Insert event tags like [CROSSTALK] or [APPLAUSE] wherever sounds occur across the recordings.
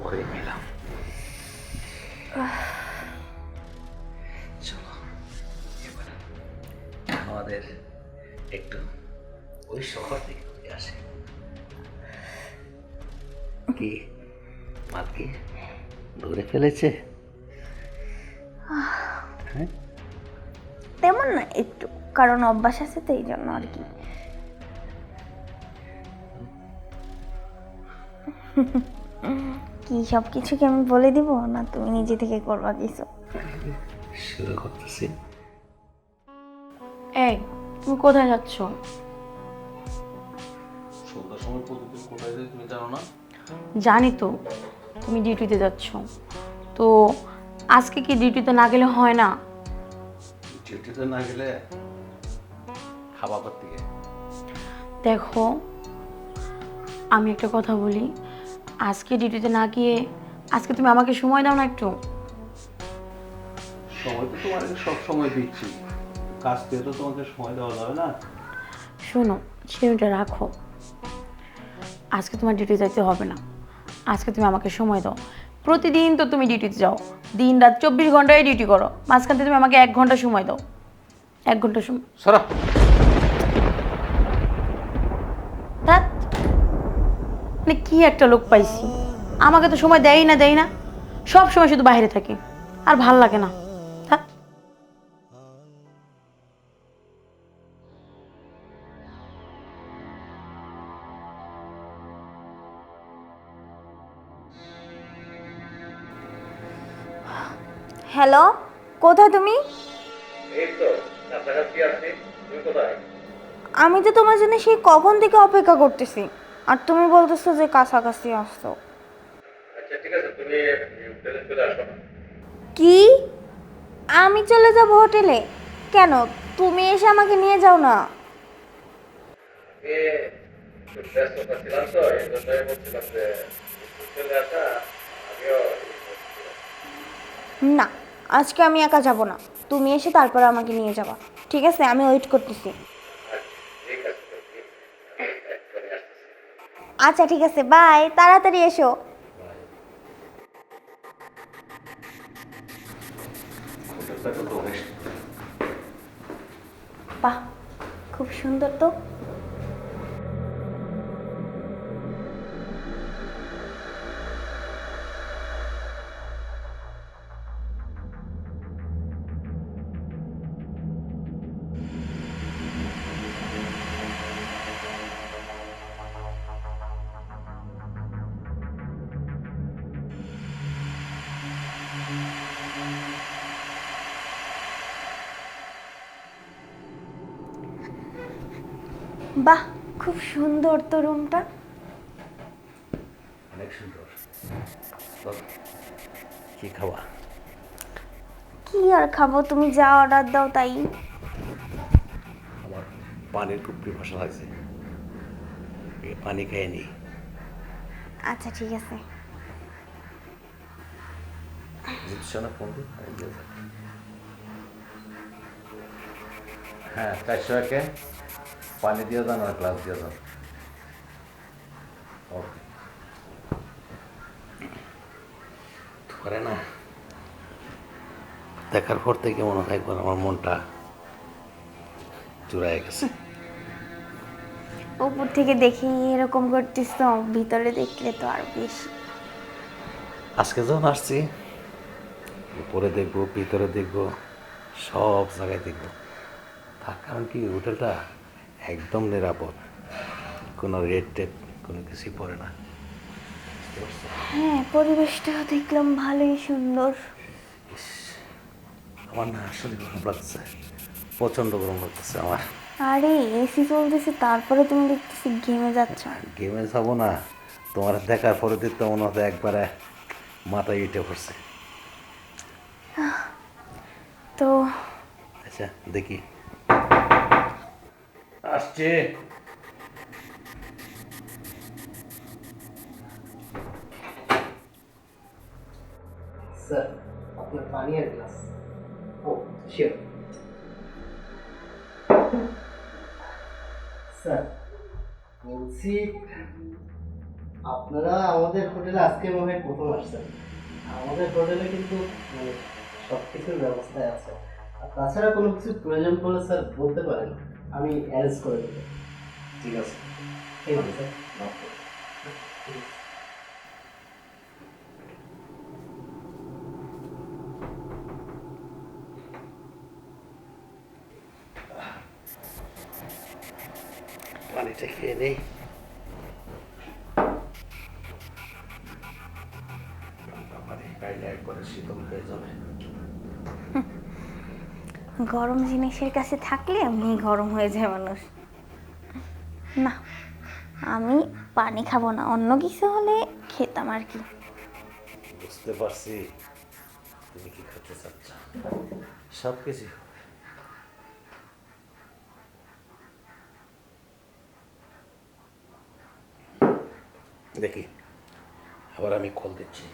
পরে নিলাম চলো। এবার আমাদের একটু ওই শহর থেকে ঘুরে আসে। কি ধরে ফেলেছে? হ্যাঁ? তেমন না একটু। কারণ অভ্যাস আছে তো এই জন্য আর কি। কি সব কিছু কি আমি বলে দিব না তুমি নিজে থেকে করবা কিছু? শুরু করতেছি। এই তুমি কোথায় যাচ্ছ? সন্ধ্যার সময় প্রতিদিন কোথায় যাই তুমি জানো না? জানি তো তুমি ডিউটিতে যাচ্ছ। তো আজকে কি ডিউটিতে না গেলে হয় না? ডিউটিতে না গেলে খাওয়া করতে গিয়ে দেখো আমি একটা কথা বলি। আজকে ডিউটিতে না গিয়ে আজকে তুমি আমাকে সময় দাও না একটু। সময় তো তোমাকে সব সময় দিচ্ছি। কাজ পেয়ে তো তোমাকে সময় দেওয়া যাবে না। শোনো সেটা রাখো। আজকে তোমার ডিউটি যাইতে হবে না। আজকে তুমি আমাকে সময় দাও। প্রতিদিন তো তুমি ডিউটিতে যাও। দিন রাত চব্বিশ ঘন্টায় ডিউটি করো। মাঝখান থেকে তুমি আমাকে এক ঘণ্টা সময় দাও। এক ঘণ্টা সময় সরা। মানে কি একটা লোক পাইছি? আমাকে তো সময় দেয় না দেয় না। সব সময় শুধু বাইরে থাকে আর ভালো লাগে না। হ্যালো কোথায় তুমি? আমি তো তোমার জন্য সেই কখন থেকে অপেক্ষা করতেছি। আর তুমি বলতেছো যে কাছাকাছি আসছো। আচ্ছা ঠিক আছে তুমি হোটেলে চলে আসো। কি? আমি চলে যাব হোটেলে? কেন? তুমি এসে আমাকে নিয়ে যাও না। না আজকে আমি একা যাব না। তুমি এসে তারপরে আমাকে নিয়ে যাবা। ঠিক আছে? আমি ওয়েট করতেছি ঠিক আছে তুমি এক্ষুনি আসতেছি আচ্ছা ঠিক আছে বাই তাড়াতাড়ি এসো। বাহ খুব সুন্দর তো রুমটা। অনেক সুন্দর। কি খাওয়া? কি আর খাব তুমি যা অর্ডার দাও তাই। আমার পানির খুব পিপাসা লাগছে। পানি খেয়ে নি। আচ্ছা ঠিক আছে। ফোন হ্যাঁ চারশো একে। পানি দিয়ে দাও আর গ্লাস দিয়ে দাও ওকে ধরে না। দেখার পর থেকে মনে হয় একবার আমার মনটা চুরাই গেছে। উপর থেকে দেখি এরকম করতিস তো ভিতরে দেখলে তো আর বেশি। আজকে যখন আসছি উপরে দেখব ভিতরে দেখব সব জায়গায় দেখব। তার কারণ কি হোটেলটা একদম নিরাপদ। কোনো রেড টেপ কোনো কিছুই পড়ে না। হ্যাঁ পরিবেশটাও দেখলাম ভালোই সুন্দর। আমার না আসলে গরম লাগছে প্রচণ্ড গরম লাগতেছে আমার। আরে এসি চলতেছে তারপরে তুমি দেখতেছি ঘেমে যাচ্ছ। গেমে যাব না। তোমার দেখার পরে দেখতে মনে হতো একবারে মাথায় ইটে পড়ছে। তো আচ্ছা দেখি। আসছে। স্যার, আপনার পানি আর গ্লাস। ও, শিওর। স্যার, বলছি, আপনারা আমাদের হোটেলে আজকে মনে প্রথম আসছেন। আমাদের হোটেলে কিন্তু মানে সব কিছুর ব্যবস্থায় আছে। আর তাছাড়া কোনো কিছু প্রয়োজন পড়লে স্যার বলতে পারেন। আমি অ্যারেঞ্জ করে দেবো। ঠিক আছে। ঠিক আছে স্যার পানিটা খেয়ে নেই। একবারে শীতল হয়ে যাবে। [LAUGHS] গরম জিনিসের কাছে থাকলে এমনি গরম হয়ে যায় মানুষ। না আমি পানি খাব না অন্য কিছু হলে খেতাম আর কি। বুঝতে পারছি। তুমি কি খেতে চাচ্ছ? সব কিছু। দেখি আবার আমি কল দিচ্ছি।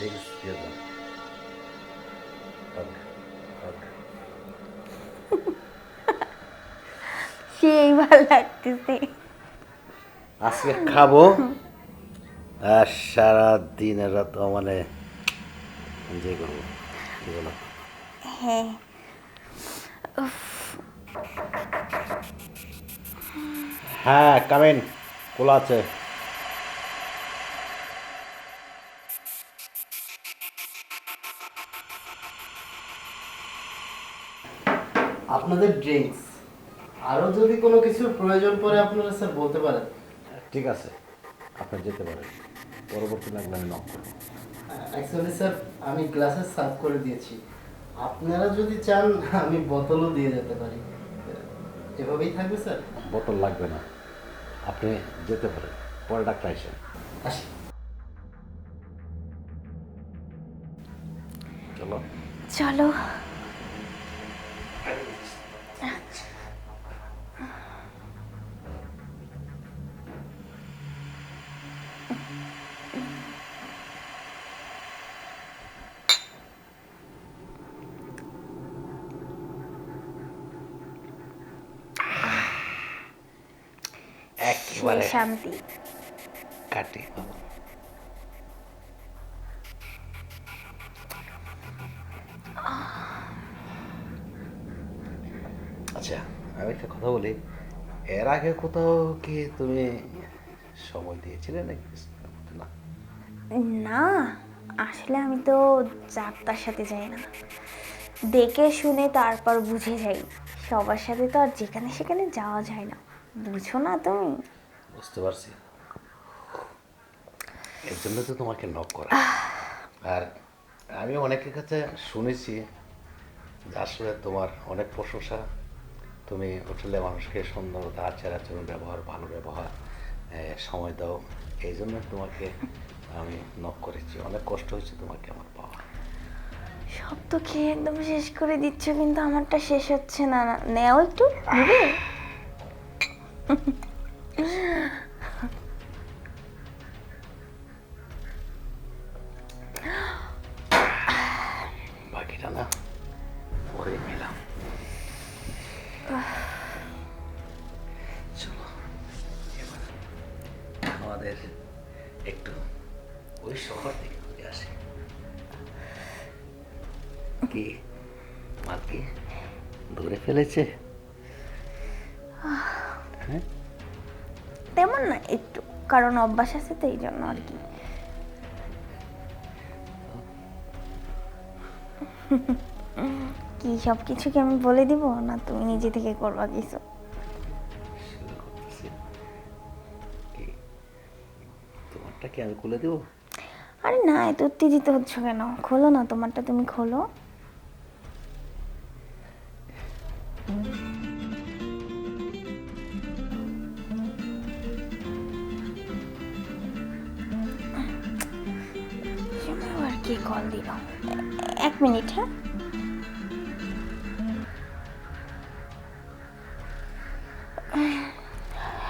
X1. Hug. Hug. সেই ভালো লাগতেছে আজকে খাব আর সারা দিন রাত মানে যে করব কি বলো হ্যাঁ হ্যাঁ কামেন খোলা আছে আপনাদের ড্রিঙ্কস আরও যদি কোনো কিছুর প্রয়োজন পড়ে আপনারা স্যার বলতে পারেন। ঠিক আছে। আপনি যেতে পারেন। পরবর্তী লাগলে আমি নক করব। অ্যাকচুয়ালি স্যার আমি গ্লাসে সার্ভ করে দিয়েছি। আপনারা যদি চান আমি বোতলও দিয়ে যেতে পারি। এভাবেই থাকবে স্যার বোতল লাগবে না। আপনি যেতে পারেন। পরে ডাক্তার এসে আসি। চলো। চলো। একেবারে শান্তি কাটি আচ্ছা আমি একটা কথা বলি। এর আগে কোথাও কি তুমি সময় দিয়েছিলে নাকি? না। না আসলে আমি তো যাত্রার সাথে যাই না। দেখে শুনে তারপর বুঝে যাই। সবার সাথে তো আর যেখানে সেখানে যাওয়া যায় না। বুঝো না তুমি? বুঝতে পারছি। এর জন্য তো তোমাকে নক করা। আর আমি অনেকের কাছে শুনেছি যে আসলে তোমার অনেক প্রশংসা। তুমি হোটেলে মানুষকে সুন্দর আচার আচরণ ব্যবহার ভালো ব্যবহার সময় দাও। এই জন্য তোমাকে আমি নক করেছি। অনেক কষ্ট হয়েছে তোমাকে আমার পাওয়া। সব তো খেয়ে একদম শেষ করে দিচ্ছ কিন্তু আমারটা শেষ হচ্ছে না। নেও একটু নেবে ফেলেছে হ্যাঁ? তেমন না একটু কারণ অভ্যাস আছে তো এই জন্য আর কি। কি সব কিছু কি আমি বলে দিব না তুমি নিজে থেকে করবা কিছু? তোমারটা কি আমি খুলে দেবো? আরে না এত উত্তেজিত হচ্ছ কেন? খোলো না তোমারটা তুমি খোলো। কি কল দিল এক মিনিট হ্যাঁ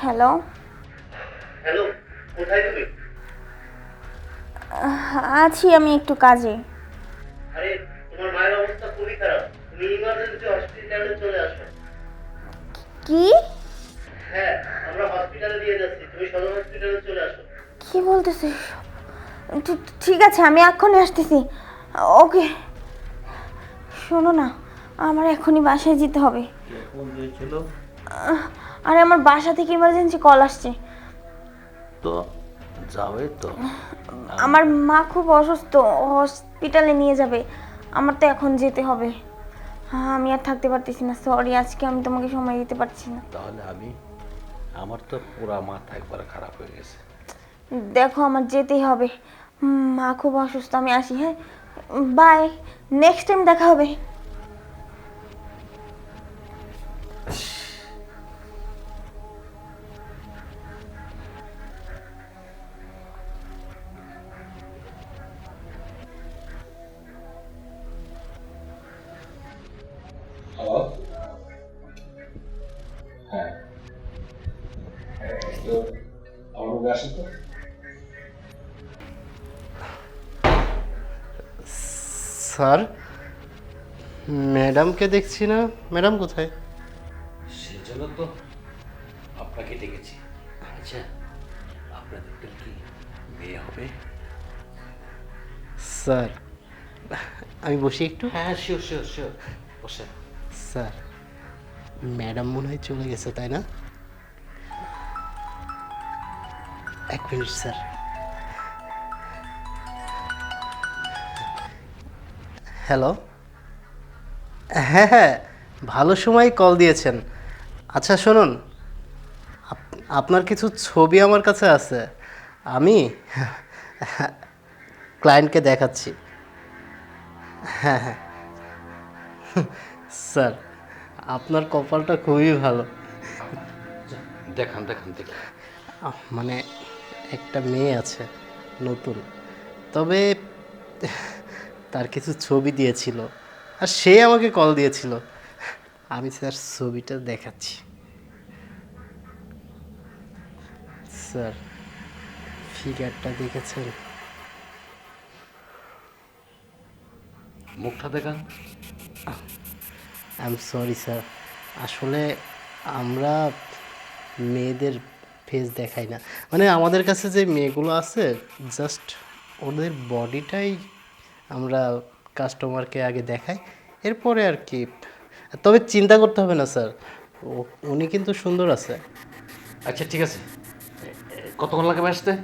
হ্যালো হ্যালো কোথায় তুমি? আছি আমি একটু কাজে। ইমার্জেন্সি হসপিটালে চলে আসো। কি? হ্যাঁ আমরা হসপিটালে দিয়ে যাচ্ছি। তুমি সদর হসপিটালে চলে আসো। কি বলতেছে ঠিক আছে আমি এক্ষুনি আসতেছি। ওকে। শোনো না আমার এখনই বাসায় যেতে হবে। আরে আমার বাসা থেকে ইমার্জেন্সি কল আসছে। তো যাবে তো। আমার মা খুব অসুস্থ হসপিটালে নিয়ে যাবে। আমার তো এখন যেতে হবে। হ্যাঁ আমি আর থাকতে পারতেছি না। সরি আজকে আমি তোমাকে সময় দিতে পারছি না। তাহলে আমি আমার তো পুরা মাথা একবার খারাপ হয়ে গেছে। দেখো আমার যেতেই হবে। মা খুব অসুস্থ আমি আসি হ্যাঁ? বাই নেক্সট টাইম দেখা হবে। স্যার। ম্যাডামকে দেখছি না। ম্যাডাম কোথায়? সেজন্য তো আপনাকে ডেকেছি। আচ্ছা আপনাদের কি মেয়ে হবে? স্যার আমি বসি একটু। হ্যাঁ শিওর শিওর শিওর বসেন। স্যার ম্যাডাম মনে হয় চলে গেছে তাই না? এক মিনিট স্যার। হ্যালো হ্যাঁ হ্যাঁ ভালো সময় কল দিয়েছেন। আচ্ছা শুনুন আপ- আপনার কিছু ছবি আমার কাছে আছে। আমি ক্লায়েন্টকে দেখাচ্ছি। হ্যাঁ হ্যাঁ। স্যার আপনার কপালটা খুবই ভালো। দেখান দেখান দেখি আহ, মানে একটা মেয়ে আছে নতুন। তবে তার কিছু ছবি দিয়েছিল। আর সে আমাকে কল দিয়েছিল। আমি স্যার ছবিটা দেখাচ্ছি। স্যার ফিগারটা দেখেছেন? মুখটা দেখান। আই এম সরি স্যার আসলে আমরা মেয়েদের ফেস দেখাই না। মানে আমাদের কাছে যে মেয়েগুলো আছে জাস্ট ওদের বডিটাই আমরা কাস্টমারকে আগে দেখাই। এরপরে আর কি। তবে চিন্তা করতে হবে না স্যার। উনি কিন্তু সুন্দর আছে। আচ্ছা ঠিক আছে। কতক্ষণ লাগবে আসতে?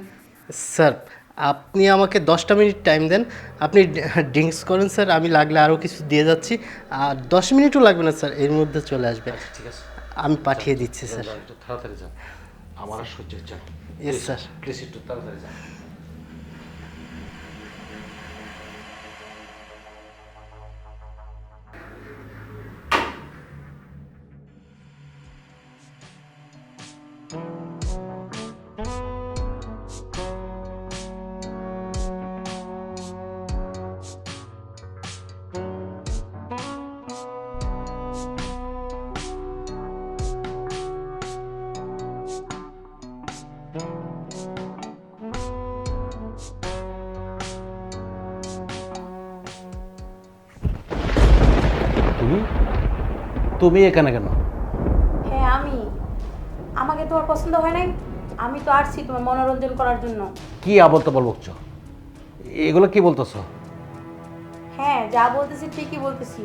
স্যার আপনি আমাকে দশটা মিনিট টাইম দেন। আপনি ড্রিঙ্কস করেন স্যার। আমি লাগলে আরও কিছু দিয়ে যাচ্ছি। আর দশ মিনিটও লাগবে না স্যার। এর মধ্যে চলে আসবে। ঠিক আছে। আমি পাঠিয়ে দিচ্ছি স্যার। তাড়াতাড়ি যান। আমার সহ্য হচ্ছে Yes, sir. প্লিজ একটু তাড়াতাড়ি যান। তুমি এখানে কেন? হ্যাঁ আমি। আমাকে তোমার পছন্দ হয় নাই? আমি তো আসছি তোমার মনোরঞ্জন করার জন্য। কি আবল তাবল বকছো? এগুলো কি বলতেছো? হ্যাঁ যা বলতেছি ঠিকই বলতেছি।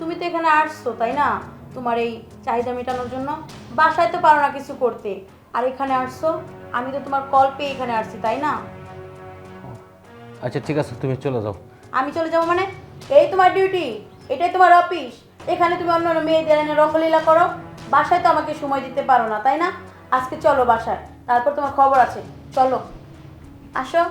তুমি তো এখানে আসছো তাই না? তোমার এই চাহিদা মেটানোর জন্য। বাসায় তো পারো না কিছু করতে। আর এখানে আসছো আমি তো তোমার কল পেয়ে এখানে আসছি তাই না? আচ্ছা ঠিক আছে তুমি চলে যাও। আমি চলে যাব মানে? এই তোমার ডিউটি এটাই তোমার অফিস এখানে তুমি অন্য মেয়েদের এনে রঙ্গলীলা করো। বাসায় তো আমাকে সময় দিতে পারো না, তাই না? আজকে চলো বাসায়, তারপর তোমার খবর আছে। চলো। আসো।